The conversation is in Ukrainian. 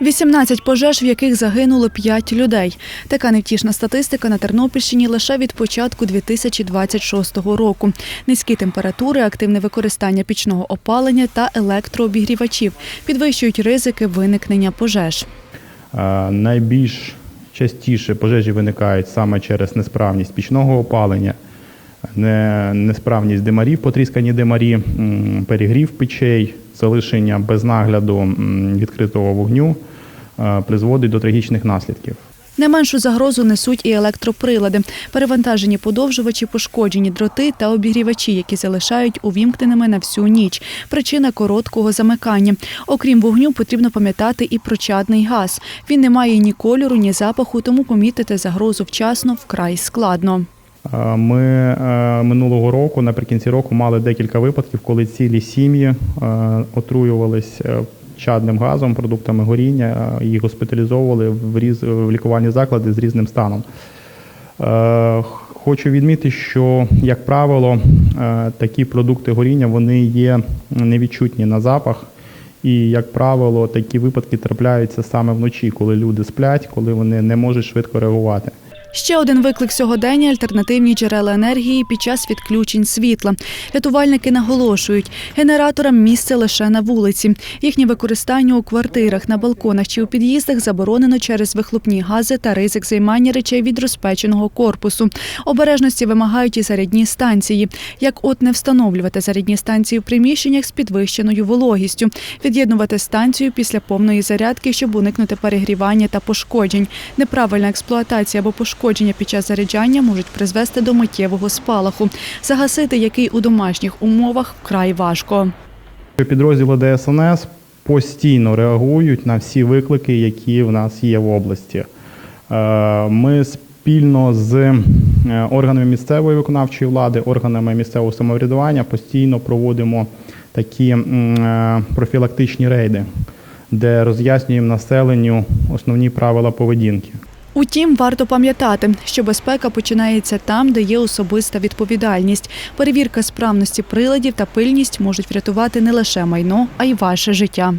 18 пожеж, в яких загинуло 5 людей. Така невтішна статистика на Тернопільщині лише від початку 2026 року. Низькі температури, активне використання пічного опалення та електрообігрівачів підвищують ризики виникнення пожеж. Найбільш частіше пожежі виникають саме через несправність пічного опалення, несправність димарів, потріскані димарі, перегрів печей, залишення без нагляду відкритого вогню е, призводить до трагічних наслідків. Не меншу загрозу несуть і електроприлади, перевантажені подовжувачі, пошкоджені дроти та обігрівачі, які залишають увімкненими на всю ніч. Причина короткого замикання. Окрім вогню, потрібно пам'ятати і про чадний газ. Він не має ні кольору, ні запаху, тому помітити загрозу вчасно вкрай складно. Е, Ми е, минулого року, наприкінці року, мали декілька випадків, коли цілі сім'ї е, отруювались чадним газом, продуктами горіння, їх госпіталізовували в, різ, в лікувальні заклади з різним станом. Хочу відмітити, що, як правило, такі продукти горіння вони є невідчутні на запах. І, як правило, такі випадки трапляються саме вночі, коли люди сплять, коли вони не можуть швидко реагувати. Ще один виклик сьогодення – альтернативні джерела енергії під час відключень світла. Рятувальники наголошують, генераторам місце лише на вулиці. Їхнє використання у квартирах, на балконах чи у під'їздах заборонено через вихлопні гази та ризик займання речей від розпеченого корпусу. Обережності вимагають і зарядні станції. Як от не встановлювати зарядні станції в приміщеннях з підвищеною вологістю, від'єднувати станцію після повної зарядки, щоб уникнути перегрівання та пошкоджень. Неправильна експлуатація або пошкодження під час заряджання можуть призвести до миттєвого спалаху, загасити який у домашніх умовах вкрай важко. Підрозділи ДСНС постійно реагують на всі виклики, які в нас є в області. Е, Ми спільно з е, органами місцевої виконавчої влади, органами місцевого самоврядування постійно проводимо такі е, профілактичні рейди, де роз'яснюємо населенню основні правила поведінки. Утім, варто пам'ятати, що безпека починається там, де є особиста відповідальність. Перевірка справності приладів та пильність можуть врятувати не лише майно, а й ваше життя.